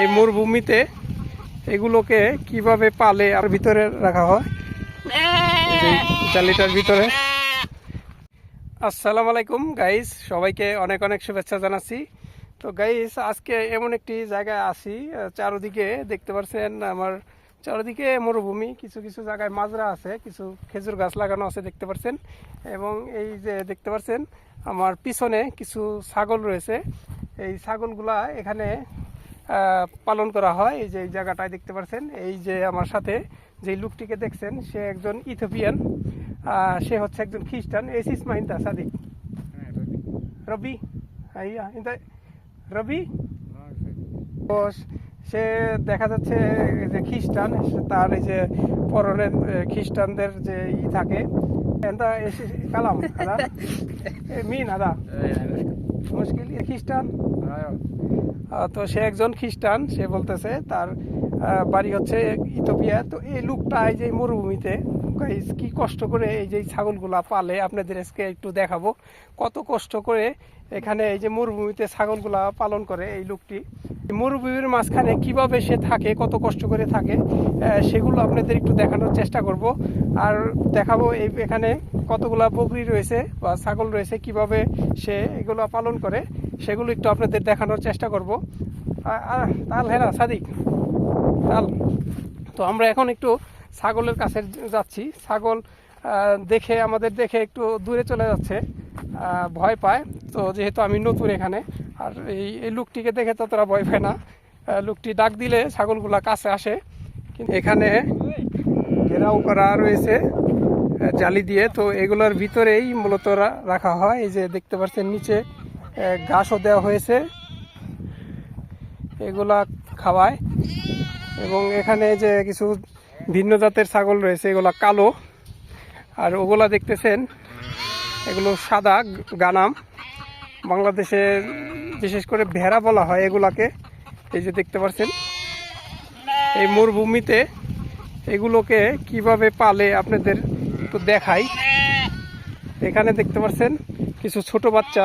এই মরুভূমিতে এগুলোকে কীভাবে পালে আর ভিতরে রাখা হয়? জালিটার ভিতরে। আসসালামু আলাইকুম গাইস সবাইকে অনেক অনেক শুভেচ্ছা জানাচ্ছি। তো গাইস আজকে এমন একটি জায়গায় আসি চারদিকে দেখতে পাচ্ছেন আমার চারদিকে মরুভূমি, কিছু কিছু জায়গায় মাজরা আছে, কিছু খেজুর গাছ লাগানো আছে দেখতে পাচ্ছেন এবং এই যে দেখতে পাচ্ছেন আমার পিছনে কিছু ছাগল রয়েছে। এই ছাগলগুলা এখানে পালন করা হয়। এই যে এই জায়গাটায় দেখতে পাচ্ছেন এই যে আমার সাথে যে লোকটিকে দেখছেন, সে একজন ইথোপিয়ান সে হচ্ছে একজন খ্রিস্টান। এসিস মাহিন্দা সাদিক। রবি? রবি? সে দেখা যাচ্ছে যে খ্রিস্টান তার এই যে পরনের খ্রিস্টানদের যে ই থাকে। এসে কালাম মিন আদা। মুশকিল খ্রিস্টান। তো সে একজন খ্রিস্টান, সে বলতেছে, তার বাড়ি হচ্ছে ইথোপিয়া তো এই লোকটা এই যে মরুভূমিতে কি কষ্ট করে এই যে ছাগলগুলা পালে, আপনাদের আজকে একটু দেখাবো। কত কষ্ট করে এখানে এই যে মরুভূমিতে ছাগলগুলা পালন করে এই লোকটি। মরুভূমির মাঝখানে কীভাবে সে থাকে, কত কষ্ট করে থাকে সেগুলো আপনাদের একটু দেখানোর চেষ্টা করব। আর দেখাবো এই এখানে কতগুলা বকরি রয়েছে বা ছাগল রয়েছে, কীভাবে সে এগুলো পালন করে, সেগুলো একটু আপনাদের দেখানোর চেষ্টা করব। তাল হেরা সাদিক। তাল। তো আমরা এখন একটু ছাগলের কাছে যাচ্ছি। ছাগল দেখে, আমাদের দেখে একটু দূরে চলে যাচ্ছে। ভয় পায়। তো যেহেতু আমি নতুন এখানে, আর এই এই লোকটিকে দেখে তো তোরা ভয় পায় না। লোকটি ডাক দিলে ছাগলগুলা কাছে আসে। কিন্তু এখানে ঘেরাও করা রয়েছে জালি দিয়ে। তো এগুলোর ভিতরেই মূলত রাখা হয়। এই যে দেখতে পাচ্ছেন নিচে ঘাসও দেওয়া হয়েছে। এগুলা খাওয়ায়। এবং এখানে যে কিছু ভিন্ন জাতের ছাগল রয়েছে, এগুলা কালো। আর ওগুলা দেখতেছেন এগুলো সাদা গানাম। বাংলাদেশে বিশেষ করে ভেড়া বলা হয় এগুলাকে। এই যে দেখতে পাচ্ছেন, এই মরুভূমিতে এগুলোকে কীভাবে পালে আপনাদের একটু দেখাই। এখানে দেখতে পাচ্ছেন, কিছু ছোট বাচ্চা।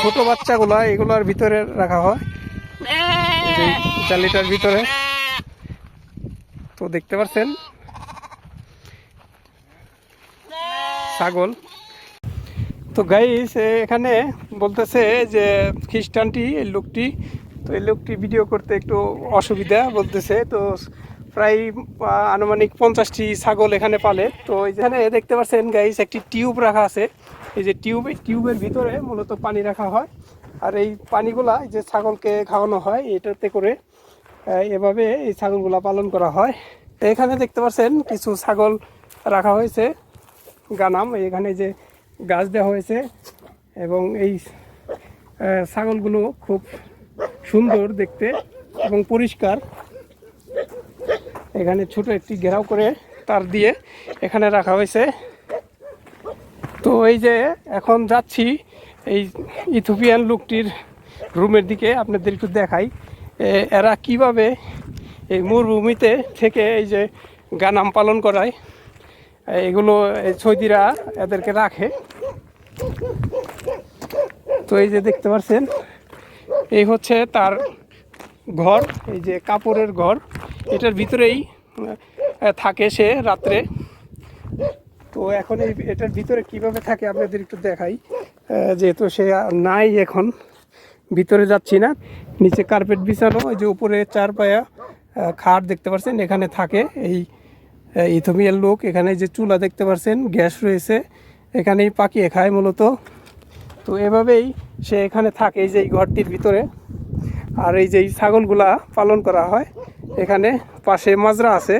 ছোট বাচ্চাগুলা এগুলোর ভিতরে রাখা হয়। জালিটার ভিতরে। তো দেখতে পাচ্ছেন ছাগল। তো গাইস এখানে বলতেছে যে খ্রিস্টানটি, এই লোকটি, তো এই লোকটি ভিডিও করতে একটু অসুবিধা বলতেছে। তো প্রায় আনুমানিক পঞ্চাশটি ছাগল এখানে পালে। তো এখানে দেখতে পাচ্ছেন গাইস একটি টিউব রাখা আছে। এই যে টিউব টিউবের ভিতরে মূলত পানি রাখা হয়। আর এই পানিগুলা যে ছাগলকে খাওয়ানো হয়, এটাতে করে এভাবে এই ছাগলগুলা পালন করা হয়। এখানে দেখতে পাচ্ছেন কিছু ছাগল রাখা হয়েছে। গানাম, এখানে যে গাছ দেওয়া হয়েছে এবং এই ছাগলগুলো খুব সুন্দর দেখতে এবং পরিষ্কার। এখানে ছোট একটি ঘেরাও করে তার দিয়ে এখানে রাখা হয়েছে। তো এই যে এখন যাচ্ছি এই ইথোপিয়ান লোকটির রুমের দিকে, আপনাদের একটু দেখাই। এরা কীভাবে এই মরুভূমিতে থেকে এই যে গানাম পালন করায়? এগুলো সৌদিরা এদেরকে রাখে। তো এই যে দেখতে পাচ্ছেন এই হচ্ছে তার ঘর, এই যে কাপড়ের ঘর। এটার ভিতরেই থাকে সে রাত্রে। তো এখন এই এটার ভিতরে কীভাবে থাকে আপনাদের একটু দেখাই। যেহেতু সে নাই এখন, ভিতরে যাচ্ছি না। নিচে কার্পেট বিছানো, ওই যে উপরে চার পায়া খাট দেখতে পাচ্ছেন এখানে থাকে এই আহ, ইথোমিয়ার লোক এখানে যে চুলা দেখতে পাচ্ছেন গ্যাস রয়েছে এখানেই পাকিয়ে খায় মূলত। তো এভাবেই সে এখানে থাকে এই যে এই ঘরটির ভিতরে। আর এই যে এই ছাগলগুলা পালন করা হয় এখানে পাশে মাজরা আছে।